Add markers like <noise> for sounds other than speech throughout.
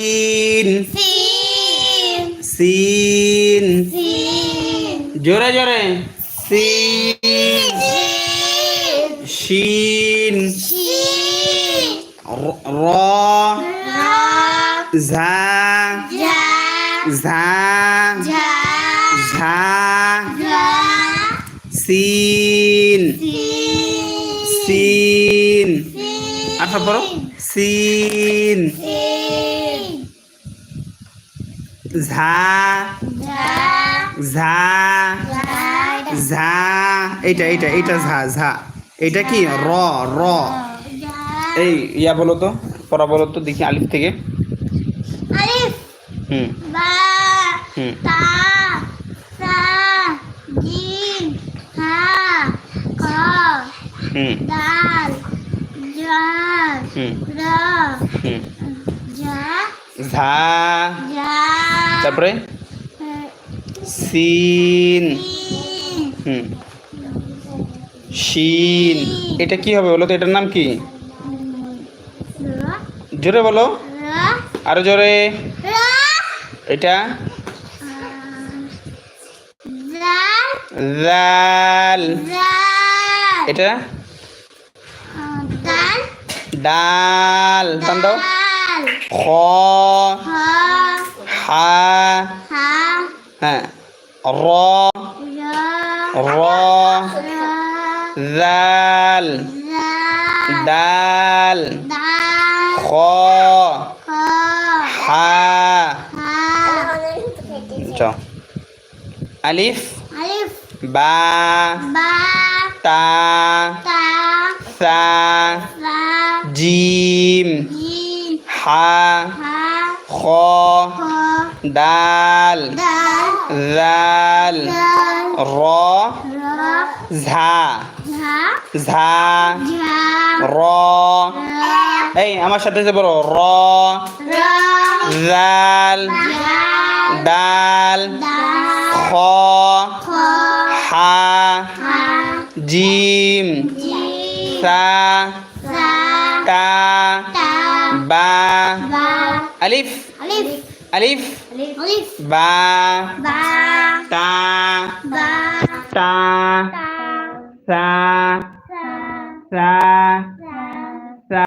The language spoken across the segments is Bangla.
সিন। সিন। জোরে জোরে। সিন। শিন। র- ঝা। ঝা। ঝা। সিন। সিন। আচ্ছা পড়ো। সিন। সিন। ঝা ঝা ঝা এইটা এইটা এইটা ঝা ঝা। এইটা কি? র র। এই ইয়া বলো তো পড়া বলো তো দেখি আলিফ থেকে। আলিফ। হুম। হুম। হুম। দাল জাল হুম। জা ঝা। তারপরে? সিন। হুম। শিন। এটা কি হবে বলো তো? এটার নাম কি? জোরে বলো। আরও জোরে। এটা? জাল এটা? ডাল। টান দাও। খ হা হ্যাঁ র র জাল দাল খ হা। আলিফ বা তা সা জিম। হা খ ডাল দাল জাল র ঝা ঝা র এই আমার সাথে যে বলো র জাল ডাল খ হা জিম সা তা বা আলিফ আলিফ বা তা তা সা সা সা সা সা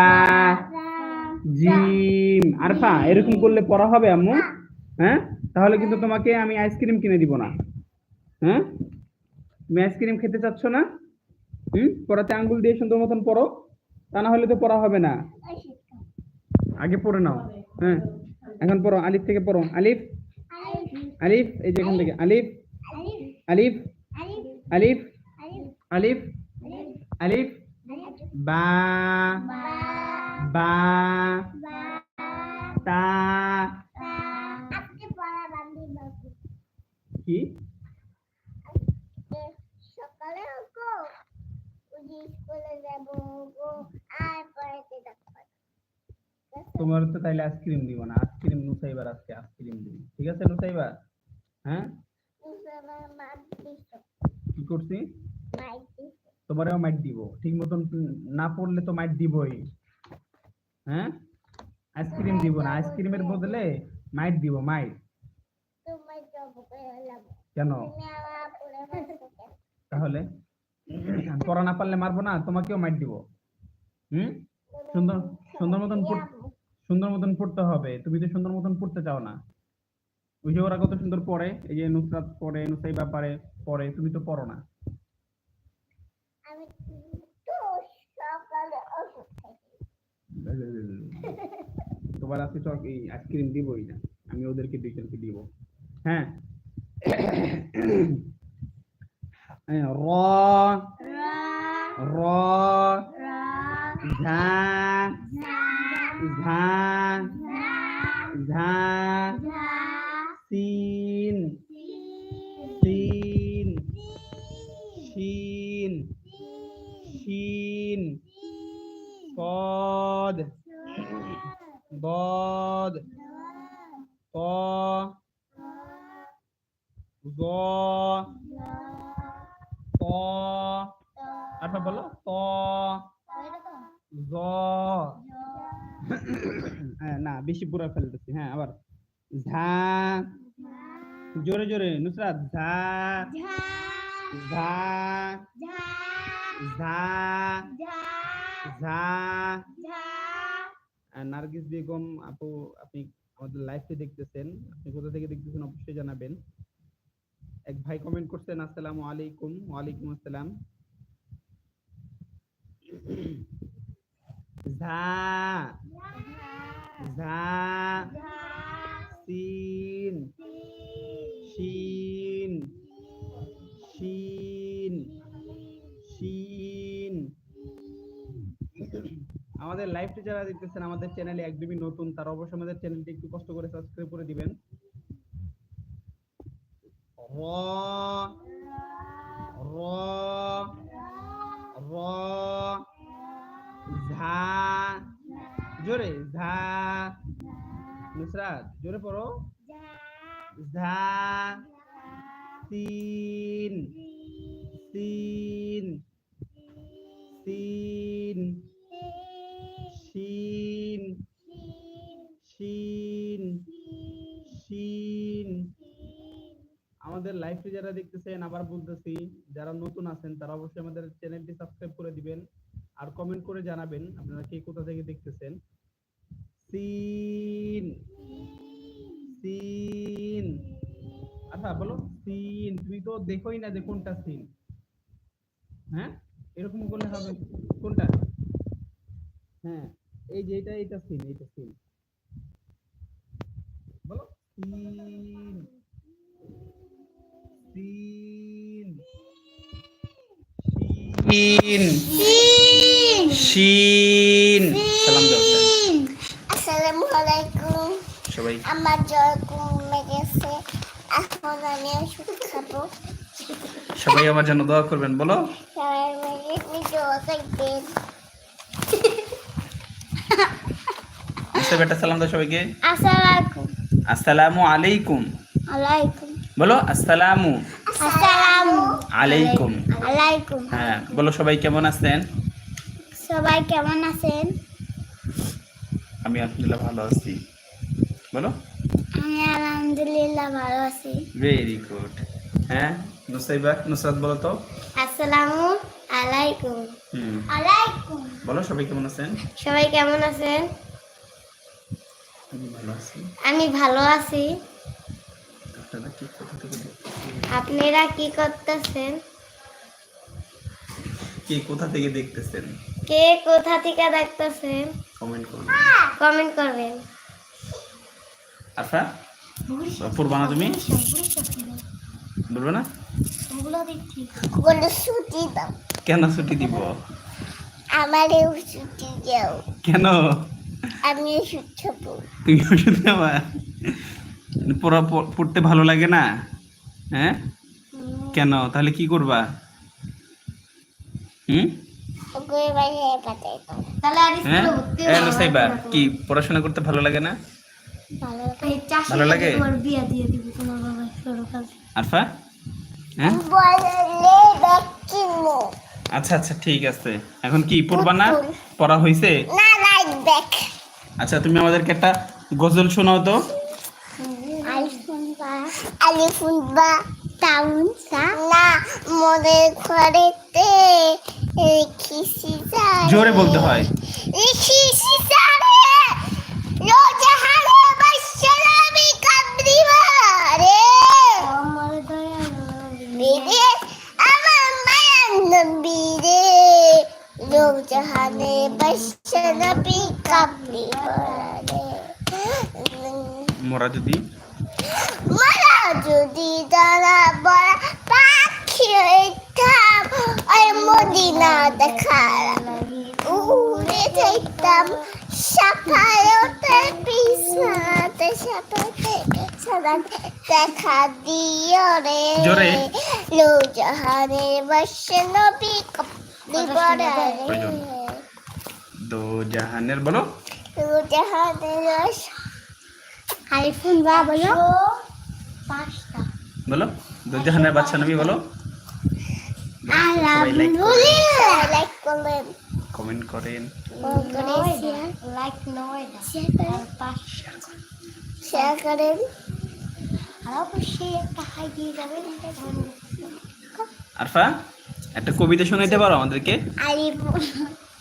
জিম আরফা এরকম করলে পড়া হবে আম্মু? হ্যাঁ। তাহলে কিন্তু তোমাকে আমি আইসক্রিম কিনে দিব না। হ্যাঁ? তুমি আইসক্রিম খেতে চাচ্ছ না? হুম? পড়াতে আঙ্গুল দিয়ে সুন্দর মতন পড়ো। তা না হলে তো পড়া হবে না। আগে পড়ে নাও। হ্যাঁ এখন পড়ো, আলিফ থেকে পড়ো। আলিফ? আলিফ, এই যে এখান থেকে। আলিফ? আলিফ? আলিফ? আলিফ? আলিফ? বা বা, তা, কি? সকালে আর তোমার তো তাইলে আইসক্রিম দিব না। আইসক্রিম নুসাইবার আজকে, আইসক্রিম দিব। ঠিক আছে নুসাইবা হ্যাঁ? কি করছি? তোমারও মাইট দিব। ঠিক মতন না পড়লে তো মাইট দিবই। হ্যাঁ? আইসক্রিম দিব না। আইসক্রিমের বদলে মাইট দিব মাইট কেন? তাহলে? পড়া না পারলে মারবো না, তোমাকেও মাইট দিব। হুম? সুন্দর সুন্দর মতন সুন্দর মতন পড়তে হবে। তুমি তো সুন্দর মতন পড়তে চাও না। ওই যে ওরা কত সুন্দর পড়ে। এই যে নুসরাত পড়ে নুসাইবা পারে পড়ে তুমি তো পড়ো না। তোমার আজকে চক এই আইসক্রিম দিবই না। আমি ওদেরকে দুইজনকে দিব। হ্যাঁ। হ্যাঁ, র। র। ঝা ঝা সিন সিন বেশি পুরা ফেলতেছি হ্যাঁ আবার ঝা জোরে জোরে নুসরা ঝা ঝা ঝা ঝা নার্গিস বেগম আপু আপনি আমাদের দেখতেছেন। আপনি কোথা থেকে দেখতেছেন অবশ্যই জানাবেন। এক ভাই কমেন্ট করছেন আসসালামু আলাইকুম ওয়ালাইকুম আসসালাম। ঝা ঝা সিন শিন শিন শিন আমাদের লাইভটি যারা দেখতেছেন, আমাদের চ্যানেলে একদমই নতুন, তারা অবশ্যই আমাদের চ্যানেলটি একটু কষ্ট করে সাবস্ক্রাইব করে দিবেন। র র র, ঝা, জোরে, ঝা। নুসরাত জোরে পড়ো। ঝা তিন তিন তিন শিন শিন শিন। আমাদের লাইভটি যারা দেখতেছেন আবার বলতেছি যারা নতুন আছেন তারা অবশ্যই আমাদের চ্যানেলটি সাবস্ক্রাইব করে দিবেন। আর কমেন্ট করে জানাবেন আপনারা কে কোথা থেকে দেখতেছেন। সিন সিন। আচ্ছা বলো সিন। তুমি তো দেখোই না যে কোনটা সিন। হ্যাঁ? এরকম করলে হবে। কোনটা? হ্যাঁ এই যে এটা এটা সিন এটা সিন। বলো। সিন। সিন। শিন শিন সালাম দাও। আসসালামু আলাইকুম। সবাই। আমার জ্বর কমে গেছে এখন আমি ওষুধ খাব। সবাই আমার জন্য দোয়া করবেন বলো। মুস্তাফ একটা সালাম দাও সবাইকে। আসসালামু। আসসালামু আলাইকুম। আলাইকুম। বলো আসসালামু। আসসালামু। আলাইকুম। আলাইকুম। হ্যাঁ বলো সবাই কেমন আছেন? সবাই কেমন আছেন? আমি আলহামদুলিল্লাহ ভালো আছি। বলো। আমি আলহামদুলিল্লাহ ভালো আছি। ভেরি গুড হ্যাঁ নুসাইবা নুসরাত বলো তো। আসসালামু আলাইকুম। আলাইকুম। বলো সবাই কেমন আছেন? সবাই কেমন আছেন? আমি ভালো আছি। আমি ভালো আছি। আপনারা কি করতেছেন? কে কোথা থেকে দেখতেছেন? কে কোথা থেকে দেখতেছেন? কমেন্ট করুন। কমেন্ট করবেন। আফরা পড়বা না তুমি? বলবে না? ওগুলো ছুটি দাও। কেন ছুটি দিব? আমারও ছুটি দাও। কেন? আমি ওষুধ খাব তুমি ওষুধ খাবা? পড়া পড়তে ভালো লাগে না? হ্যাঁ? কেন? তাহলে কি করবা? হুম? হ্যাঁ নুসাইবা কি পড়াশোনা করতে ভালো লাগে না? ভালো লাগে। বিয়া দিয়ে দিব তোমার বাবা সরকার আরফা? হ্যাঁ? আচ্ছা আচ্ছা ঠিক আছে। এখন কি পড়বা না? পড়া না আচ্ছা তুমি আমাদেরকে একটা গজল শোনাও তো। আলিফুন বা টাউন সা না মনের ঘরেতে রেখেছি জোরে বলতে হয়। নবী রে লোক জাহানে বৈশ্য নবী কাবলি মরা যদি মরা যদি দানা বড় পাখি হইতাম ওই মদিনা দেখালাম উড়ে যাইতাম। সাফায় ওটা পিছনাতে সাফায় সাদাতে দেখা দিও রে। জোরে। লো জাহানের। দো জাহানের বলো। লো জাহানের আইফোন বা বলো। পাঁচটা। বলো। দো জাহানের বাচ্চা নবী বলো। কমেন্ট করেন। লাইক নয় শেয়ার করেন। আর অবশ্যই একটা হাই দিয়ে যাবেন আরফা, একটা কবিতা শোনাইতে পারো আমাদেরকে?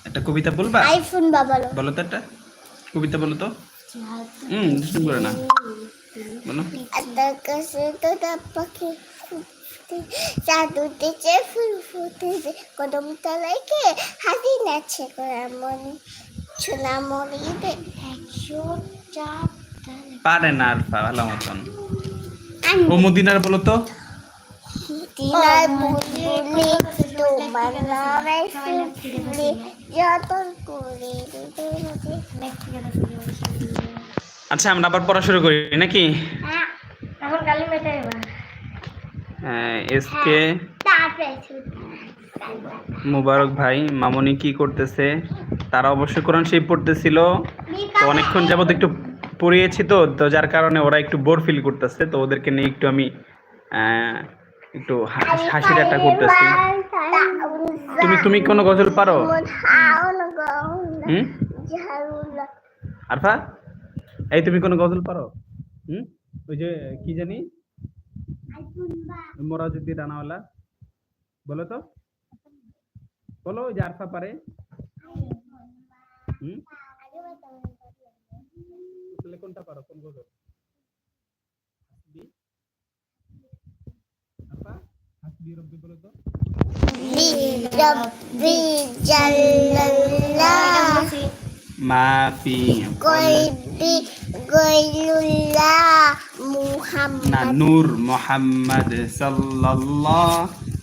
একটা কবিতা বলবা? আইফোন বাবালো বলো তো একটা কবিতা বলো তো। হুম দুষ্টুমি করে না। বলো। আকাশে তো পাখি চাঁদ উঠেছে ফুল ফুটেছে কদম তলায় কে হাসি নাচছে করা মনে ছোলা মরিবে একশো চাপ পারে না আরফা, ভালো মতন। ও মদিনার বলো তো। দিনার বুলবুলি তোমার নামে ফুলফুলি যতন করে আচ্ছা আমরা আবার পড়া শুরু করি নাকি? মেটাই বা এসকে মুবারক ভাই মামনি কি করতেছে? তারা অবশ্যই কোরআন শরীফ পড়তেছিল। অনেকক্ষণ যাবত একটু পড়িয়েছি তো তো যার কারণে ওরা একটু বোর ফিল করতেছে তো ওদেরকে নিয়ে একটু আমি একটু হাসি ঠাট্টা করতেছি। তুমি তুমি কোনো গজল পারো? হুম আরফা এই তুমি কোনো গজল পারো? হুম? ওই যে কি জানি? মোরাজুদ্দি রানাওয়ালা। বলো তো। বলো ওই যে আরফা পারে। হুম? তাহলে কোনটা পারো? কোন গজল হাসবি আরফা হাসবি রব্বি বলো তো। রব্বি জাল্লাল্লাহ মাফি কলবি গয়ুল্লাহ না মুহাম্মদ নূর মোহাম্মদ সাল্লাল্লাহ।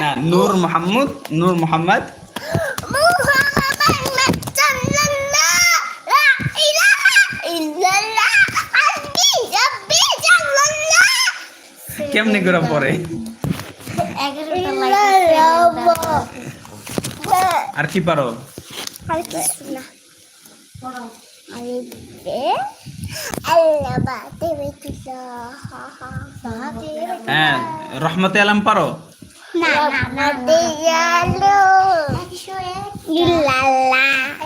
না নূর মোহাম্মদ নূর মোহাম্মদ। কেমনে করে পড়ে? আর কি পারো? আর কিছু না। হ্যাঁ রহমতে আলম পারো?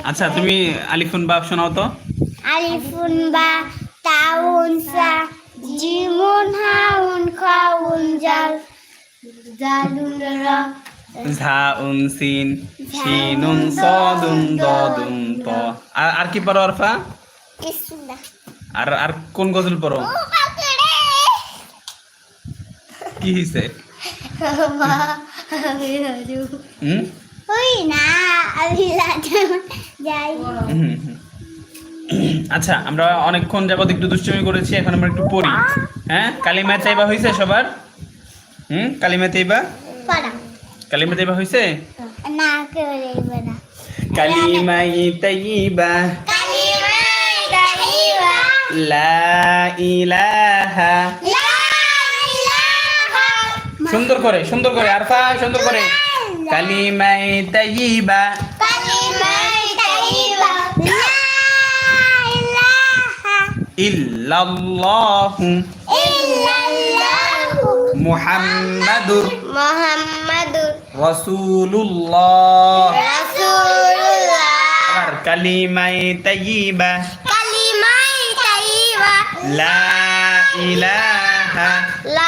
আচ্ছা তুমি আলিফুন বাপ শোনাও তো আলিফুন বা তাউন সা জিমুন হাউন খাউন জাল জালুন রা সিন শিনুন সদুন দদুন ত আর আর কি পারো আরফা আর আর কোন গজল পড়ো কি হিসে আচ্ছা আমরা অনেকক্ষণ যাবত একটু দুষ্টুমি করেছি এখন আমরা একটু পড়ি। হ্যাঁ? কালিমা চাইবা হয়েছে সবার? হুম? কালিমা চাইবা? কালিমা চাইবা হয়েছে না কালিমাই তাইবা কালিমাই ইলাহা লা ইলাহা সুন্দর করে সুন্দর করে আরফা সুন্দর করে। কালিমাই তাইবা কালিমাই ইলাহা। ইল্লাল্লাহু। ইল্লাল্লাহু। মুহাম্মাদুর মুহাম্মাদুর রাসূলুল্লাহ। রাসূলুল্লাহ। আর কালিমাই তাইবা কালিমাই দাইবা লা ইলাহা। লা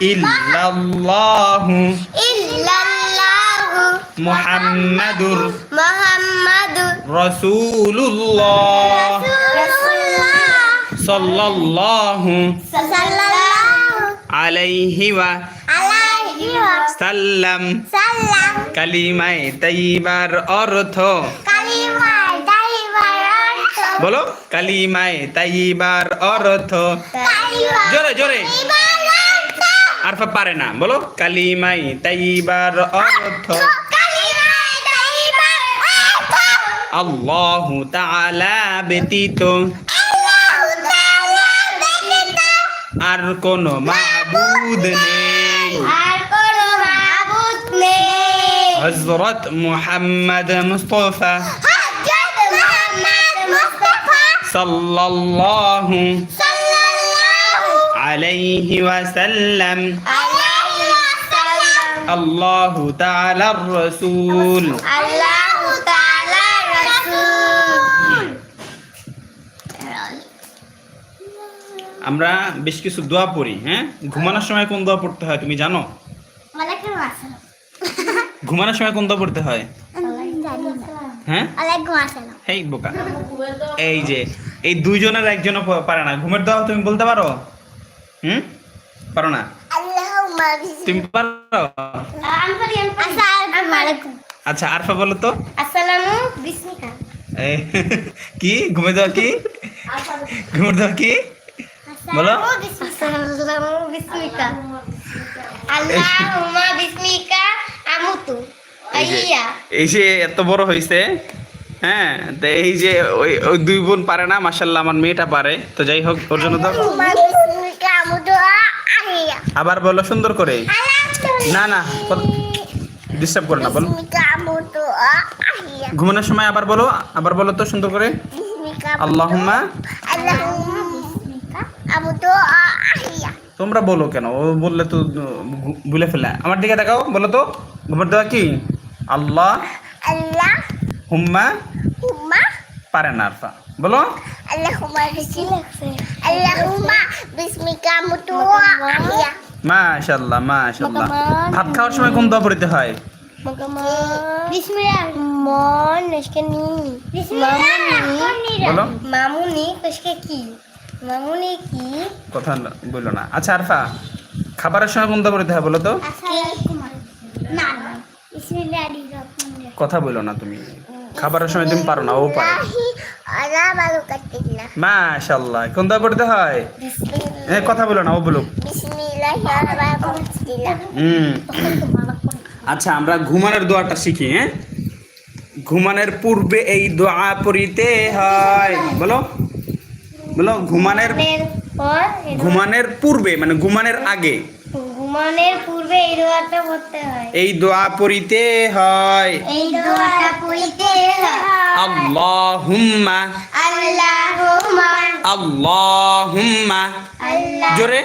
ইল্লাল্লাহু ইল্লাল্লাহু মুহাম্মাদুর মুহাম্মাদুর রাসূলুল্লাহ রাসূলুল্লাহ সাল্লাল্লাহু সাল্লাল্লাহু আলাইহি ওয়া আলাইহি সাল্লাম। সাল্লাম। কালিমায়ে তাইবার অর্থ। কালিমাই দাইবার অর্থ। বলো কালিমায়ে তাইবার অর্থ। জোরে জোরে। আরফা পারে না বলো। কালিমাই তাইবার অর্থ। আল্লাহু তাআলা ব্যতীত। আর কোন মাহবুদ নেই। হযরত মুহাম্মদ মুস্তাফা। সাল্লাল্লাহু আলাইহি ওয়াসাল্লাম। আল্লাহু তাআলার রাসূল। আল্লাহু তাআলা রাসূল আমরা বেশ কিছু দোয়া পড়ি হ্যাঁ? ঘুমানোর সময় কোন দোয়া পড়তে হয়, তুমি জানো? ঘুমানোর সময় কোন দোয়া পড়তে হয়? হ্যাঁ? হেই বোকা। এই যে, এই দুইজনের একজনও পারে না। ঘুমের দোয়া তুমি বলতে পারো? হুম? পারো না। তুমি পারো? আচ্ছা আরফা বলো তো। আসসালামু বিসমিকা এই, কি? ঘুমে দেওয়া কি? ঘুমের দেওয়া কি? বলো। আসসালামু বিসমিকা আল্লাহুম্মা বিসমিকা আমুতু। এই যে- এই যে এত বড় হয়েছে হ্যাঁ তো এই যে ওই ওই দুই বোন পারে না মাসাল্লাহ আমার মেয়েটা পারে। তো যাই হোক ওর জন্য তো আবার বলো সুন্দর করে। না, না, ডিস্টার্ব করো না বলো। ঘুমানোর সময় আবার বলো আবার বলো তো সুন্দর করে। আল্লাহুম্মা। তোমরা বলো কেন? ও বললে তো ভুলে ফেলে। আমার দিকে দেখাও বলো তো। ঘুমের দেওয়া কি? আল্লাহ আল্লাহ। হুম্মা? হুম্মা? পারে না আরফা। বলো। আল্লাহুম্মা বিসমিকা আল্লাহুম্মা বিসমিকা. ভাত খাওয়ার সময় কোন দোয়া পড়তে হয়? বলো। মামুনি কসকে কি? মামুনি কি? কথা বলল না। আচ্ছা আরফা খাবারের সময় কোন দোয়া পড়তে হয় বলো তো? না না। কথা বলো না তুমি। খাবারের সময় তুমি পারো না ও পারে। মাশাল্লাহ কোন দোয়া পড়তে হয়। এ কথা বলো না ও বলুক। হুম। আচ্ছা আমরা ঘুমানোর দোয়াটা শিখি হ্যাঁ? ঘুমানোর পূর্বে এই দোয়া পড়িতে হয়। বলো বলো ঘুমানোর ঘুমানোর পূর্বে মানে ঘুমানোর আগে। ঘুমানোর পূর্বে এই দোয়াটা পড়তে হয়। এই দোয়া পড়িতে হয়। এই দোয়াটা পড়তে হয়। আল্লাহুম্মা। আল্লাহুম্মা। আল্লাহুম্মা। আল্লাহ জোরে।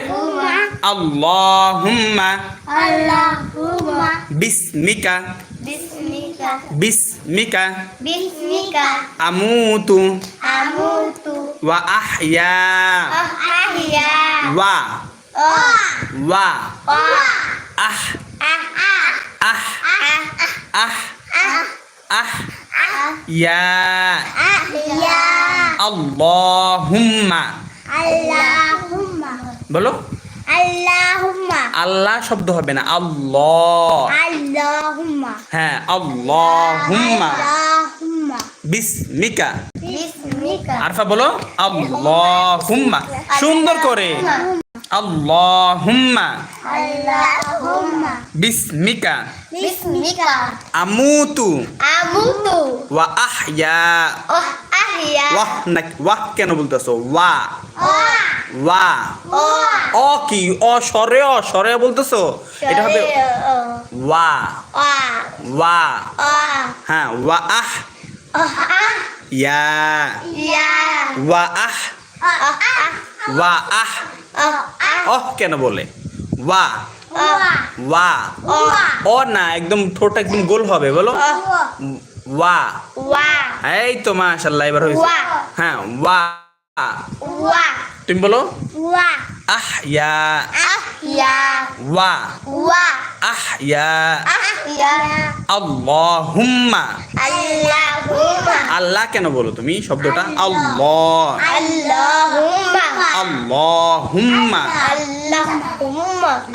আল্লাহুম্মা। আল্লাহুম্মা। বিসমিকা। বিসমিকা। বিসমিকা। বিসমিকা। আমুতু। আমুতু। ওয়া আহয়া। আহিয়া। ওয়া ও ওয়া আহ। আহ। আহ। আহ। ইয়া। আল্লাহুম্মা। আল্লাহুম্মা। বলো। আল্লাহুম্মা। আল্লাহ শব্দ হবে না। আল্লাহ। আল্লাহুম্মা। হ্যাঁ আল্লাহুম্মা। আল্লাহুম্মা। বিসমিকা। বিসমিকা। আরফা বলো। আল্লাহুম্মা। সুন্দর করে। আল্লাহুম্মা। আল্লাহুম্মা। বিসমিকা। বিসমিকা। আমুতু। আমুতু। ওয়া আহয়া। ও আহিয়া। ওয়াহ না ওয়াহ কেন বলতেছো? ওয়া। ওয়া। ও অ কি? অ স্বরে অ স্বরে বলতেছো? এটা হবে ওয়া। ওয়া। হ্যাঁ ওয়া আহ। ইয়া। ইয়া। ওয়া আহ। ওয়া আহ। অহ কেন বলে? ওয়া। ওয়া। ও ও না একদম ঠোঁট একদম গোল হবে বলো। ওয়া। ওয়া। এই তো মাশাল্লাহ এবার হয়েছে। হ্যাঁ ওয়া। ওয়া। তুমি বলো আহ ইয়া ওয়া আহ ইয়া আল্লাহুম্মা আল্লাহুম্মা আল্লাহ কেন বলো তুমি? শব্দটা আল্লাহ। আল্লাহুম্মা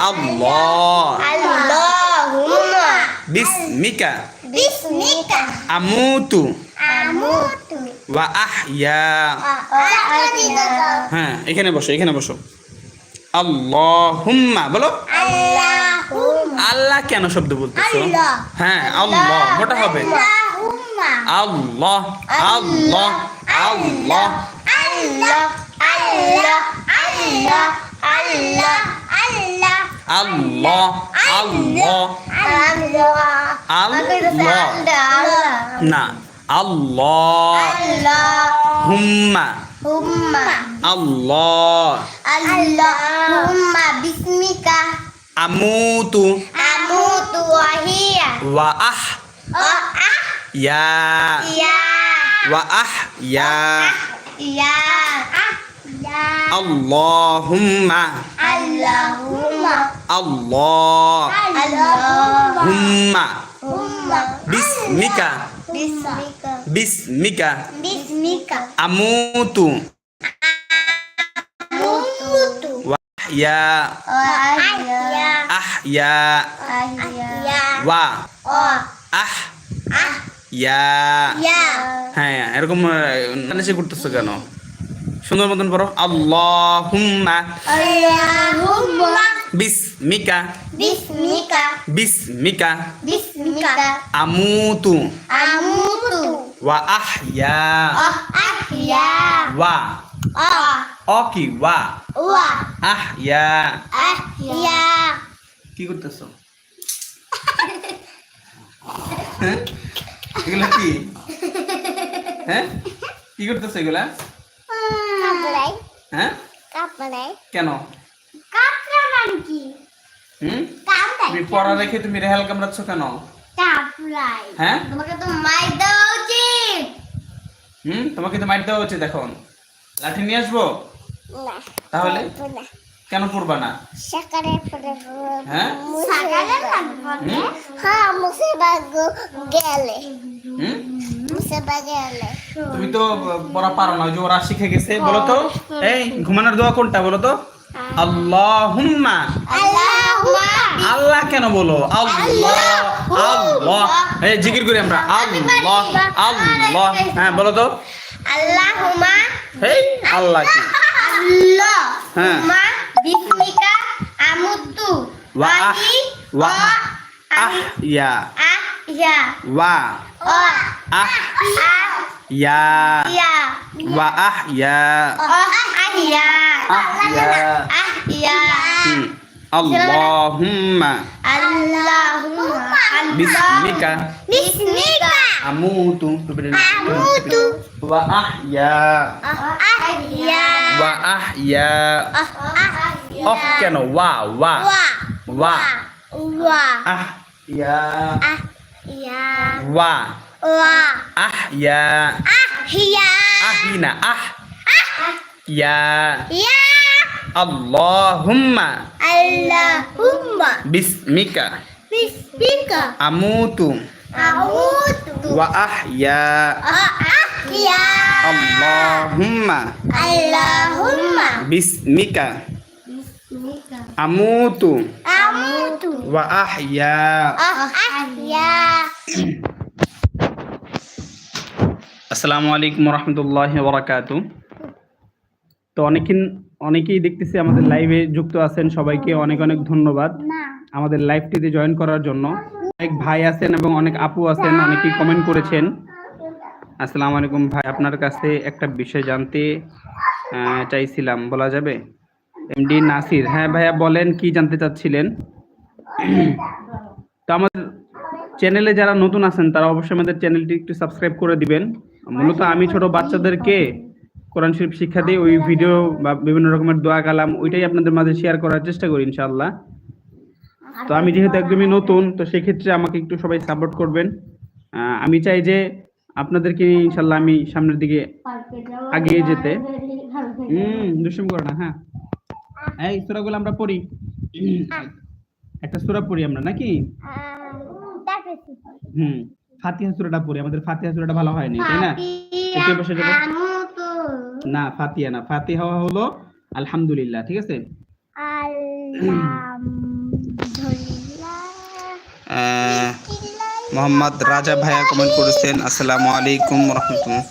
আল্লাহ। বিসমিকা। আমুতু ওয়া আহইয়া আহিয়া হ্যাঁ এখানে বসো এখানে বসো। আল্লাহুম্মা বলো। আল্লাহ কেন শব্দ বলতেছো? আল্লাহ। হ্যাঁ আল্লাহ মোটা হবে। আল্লাহ আল্লাহ আল্লাহ। Allah, Allah, Allah, Allah, Allah, আল্লাহ আল্লাহ। Allah. আল্লাহ না আল্লাহ Allah, হুম্মা Humma, আল্লাহ Allahumma bismika আমুতু amutu wa hiya ওয়া আহ oh ah ইয়া ya ওয়া আহ ইয়া ya ah ya আল্লাহুম্মা Allahumma আল্লাহ Allahumma হুম্মা Humma বিসমিকা bismika বিসমিকা bismika আমুতু amutu ওয়া ইয়া wa hiya আহইয়া ya ওয়া oh আহ ah ইয়া ya হ্যাঁ এরকম নানিসে করতেছো কেন সুন্দর মতন পড়ো আল্লাহুম্মা Allahumma. বিসমিকা bismika. বিসমিকা bismika. আমুতু amutu. ওয়া আহইয়া oh ahya. ওয়া oh অ কি ওয়া wa. আহইয়া ahya. কি করতেছো হ্যাঁ এগুলা কি হ্যাঁ কি করতেছো এগুলা কাপড়াই হ্যাঁ? কেন? হুম? তুমি পড়া রেখে তুমি রেহাল কামড়াচ্ছ কেন? হ্যাঁ? তোমাকে তো মাইট দেওয়া উচিত। হুম? তোমাকে তো মাইর দেওয়া উচিত এখন। লাঠি নিয়ে আসব? তাহলে? কেন পড়বা না? সকালে হ্যাঁ? হ্যাঁ গেলে। তুমি তো পড়া পারো না যে ওরা শিখে গেছে বলো তো। এই ঘুমানোর দোয়া কোনটা বলো তো? আল্লাহুম্মা। আল্লাহুম্মা। আল্লাহ কেন বলো? আল্লাহ আল্লাহ। এই জিকির করি আমরা। আল্লাহ আল্লাহ। হ্যাঁ বলো তো। আল্লাহুম্মা। এই আল্লাহ কি? আল্লাহ হ্যাঁ। হুম্মা বিসমিকা আমুতু ওয়া আহ ওয়া আহ ইয়া আহ ইয়া ওয়া ও আহ আহ ইয়া ইয়া ওয়া আহ ইয়া ও আহ ইয়া আহ ইয়া আহ ইয়া হুম। আল্লাহুম্মা আল্লাহুম্মা বিসমিকা বিসমিকা আমুতু আমুতু ওয়া আহইয়া আহ ইয়া ওয়া আহইয়া আহ ইয়া অফ কেন ওয়া ওয়া ওয়া ওয়া ওয়া আহইয়া আহ ইয়া ওয়া ওয়া আহইয়া আহ ইয়া আহিনা আহ ইয়া ইয়া আল্লাহুম্মা আল্লাহুম্মা বিসমিকা বিসমিকা আমুতু আউতু ওয়া আহইয়া আহ ইয়া আল্লাহুম্মা আল্লাহুম্মা বিসমিকা বিসমিকা আমুতু আমুতু ওয়া আহইয়া আহ ইয়া আসসালামু আলাইকুম রহমতুল্লাহ বরাকাতু তো অনেকদিন অনেকেই দেখতেছি আমাদের লাইভে যুক্ত আছেন সবাইকে অনেক অনেক ধন্যবাদ আমাদের লাইভটিতে জয়েন করার জন্য। অনেক ভাই আছেন এবং অনেক আপু আছেন অনেকেই কমেন্ট করেছেন। আসসালামু আলাইকুম ভাই আপনার কাছে একটা বিষয় জানতে চাইছিলাম বলা যাবে? এমডি নাসির। হ্যাঁ ভাইয়া বলেন কি জানতে চাচ্ছিলেন? তো আমাদের চ্যানেলে যারা নতুন আছেন তারা অবশ্যই আমাদের চ্যানেলটি একটু সাবস্ক্রাইব করে দিবেন। মূলত আমি ছোট বাচ্চাদেরকে কোরআন শরীফ শিক্ষা দিই ওই ভিডিও বা বিভিন্ন রকমের দোয়া কালাম, ওইটাই আপনাদের মাঝে শেয়ার করার চেষ্টা করি ইনশাআল্লাহ। তো আমি যেহেতু একদমই নতুন, তো সেক্ষেত্রে আমাকে একটু সবাই সাপোর্ট করবেন। আমি চাই যে আপনাদেরকে ইনশাল্লাহ আমি সামনের দিকে আগিয়ে যেতে। হুম দুষ্টুম করো না হ্যাঁ। এই সূরাগুলো আমরা পড়ি। একটা সূরা পড়ি আমরা, নাকি? হুম, ফাতিহা সূরাটা পড়ি, আমাদের ফাতিহা সূরাটা ভালো হয়নি, তাই না? বসে না ফাতিহা না। ফাতিহা হলো আলহামদুলিল্লাহ ঠিক আছে? মোহাম্মদ রাজা ভাইয়া কমেন্ট করেছেন আসসালামু আলাইকুম রহমতুল্লাহ।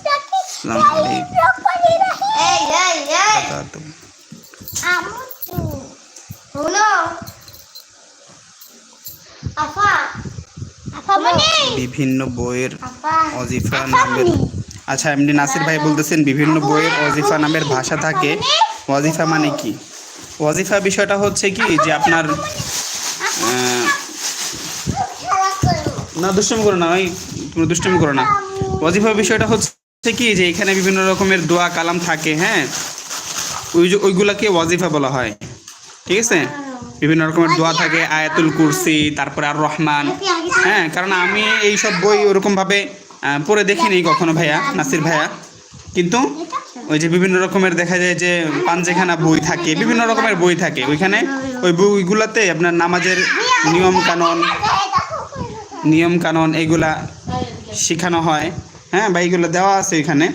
বিভিন্ন বইয়ের অজিফা নামের আচ্ছা এমনি নাসির ভাই বলতেছেন, বিভিন্ন বইয়ের অজিফা নামের ভাষা থাকে। ওয়াজিফা মানে কি? ওয়াজিফা বিষয়টা হচ্ছে কি, যে আপনার না, দুষ্টমি করো না, ওই তুমি দুষ্টমি করো না। ওয়াজিফা বিষয়টা হচ্ছে কি, যে এখানে বিভিন্ন রকমের দোয়া, কালাম থাকে হ্যাঁ? ওই যে- ওইগুলাকে ওয়াজিফা বলা হয়। ঠিক আছে? বিভিন্ন রকমের দোয়া থাকে, আয়াতুল কুরসি, তারপরে আর রহমান হ্যাঁ কারণ আমি এইসব বই ওরকমভাবে পড়ে দেখিনি কখনো ভাইয়া, নাসির ভাইয়া। কিন্তু ওই যে বিভিন্ন রকমের দেখা যায় যে পাঞ্জেখানা বই থাকে, বিভিন্ন রকমের বই থাকে। ওইখানে ওই বইগুলাতে আপনার নামাজের নিয়ম কানুন নিয়ম কানুন এইগুলা শেখানো হয়। হ্যাঁ বা এইগুলো দেওয়া আছে এখানে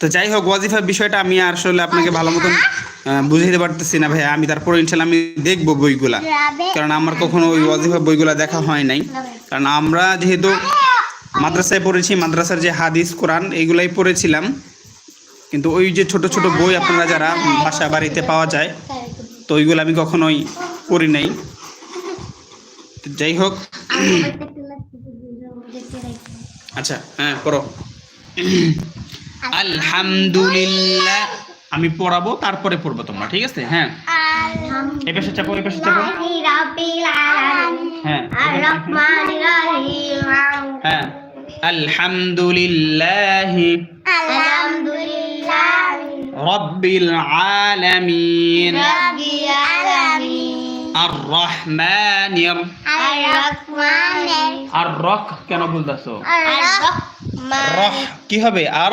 তো যাই হোক, ওয়াজিফার বিষয়টা আমি আসলে আপনাকে ভালো মতন বুঝাইতে পারতেছি না ভাইয়া। আমি তারপরে ইনশাল্লাহ আমি দেখব বইগুলা। কারণ আমার কখনো ওই ওয়াজিফা বইগুলা দেখা হয় নাই। কারণ আমরা যেহেতু মাদ্রাসায় পড়েছি, মাদ্রাসার যে হাদিস, কোরআন, এইগুলাই পড়েছিলাম। কিন্তু ওই যে ছোট ছোট বই আপনারা যারা বাসা বাড়িতে পাওয়া যায়, তো ওইগুলো আমি কখনোই পড়ি নাই। যাই হোক। আচ্ছা হ্যাঁ করো আলহামদুলিল্লাহ। আমি পড়াবো তারপরে পড়ব তোমরা ঠিক আছে? হ্যাঁ। এই পাশে চাপো এই পাশে চাপো হ্যাঁ। হ্যাঁ। আলহামদুলিল্লাহ রব্বিল আলামিন। আর রহমানির আর রক কেন বলতেছো? রহ কি হবে? আর?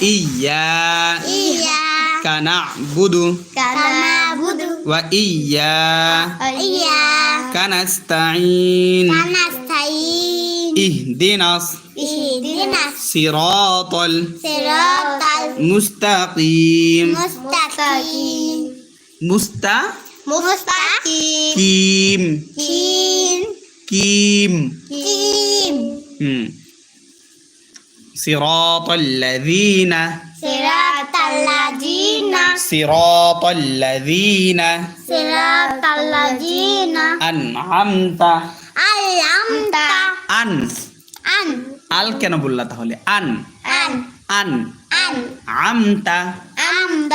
Iya. Iya. Karena budu. Karena budu. Wa iya. Iya. Karena stain. Karena stain. Ih dinas. Siratul. Siratul. Mustaqim. Mustaqim. Musta. Mustaqim. Kim. Kim. Kim. Kim. Hmm. صراط الذين সিরাতাল লাযিনা صراط الذين আনআমতা أنعمت আন أن আল কেন বললা তাহলে আন أن আন أن আমতা أنت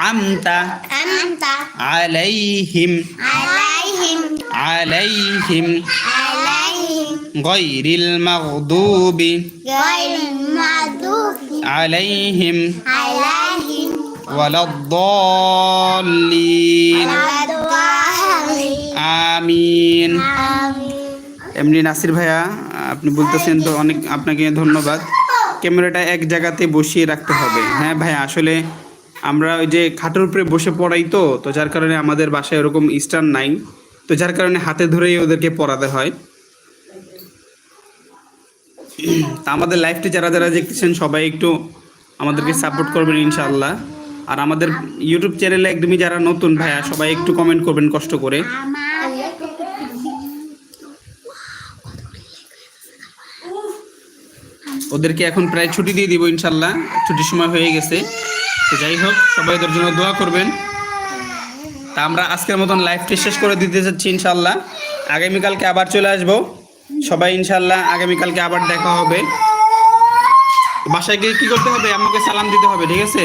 আমতা أنت আলাইহিম عليهم আলাইহিম عليهم গায়রিল মাগদুবি غير المغضوب আলাইহিম عليهم ওয়ালাদ-দাল্লিন ولا الضالين আমিন آمين এমনি নাসির ভাইয়া আপনি বলতেছেন তো অনেক আপনাকে ধন্যবাদ ক্যামেরাটা এক জায়গাতে বসিয়ে রাখতে হবে। হ্যাঁ ভাই, আসলে আমরা ওই যে খাটের উপরে বসে পড়াই তো তো যার কারণে আমাদের বাসায় ওরকম স্ট্যান্ড নাই। তো যার কারণে হাতে ধরেই ওদেরকে পড়াতে হয়। <clears throat> আমাদের লাইফটি যারা যারা দেখতেছেন, সবাই একটু আমাদেরকে সাপোর্ট করবেন ইনশাল্লাহ আর আমাদের ইউটিউব চ্যানেলে একদমই যারা নতুন ভাইয়া, সবাই একটু কমেন্ট করবেন কষ্ট করে। ওদেরকে এখন প্রায় ছুটি দিয়ে দিব ইনশাল্লাহ। ছুটির সময় হয়ে গেছে। তো যাই হোক, সবাই ওদের জন্য দোয়া করবেন। তা আমরা আজকের মতন লাইফটি শেষ করে দিতে চাচ্ছি ইনশাল্লাহ। আগামীকালকে আবার চলে আসব। সবাই ইনশাল্লাহ আগামীকালকে আবার দেখা হবে। বাসায় গিয়ে কী করতে হবে? আমাকে সালাম দিতে হবে, ঠিক আছে?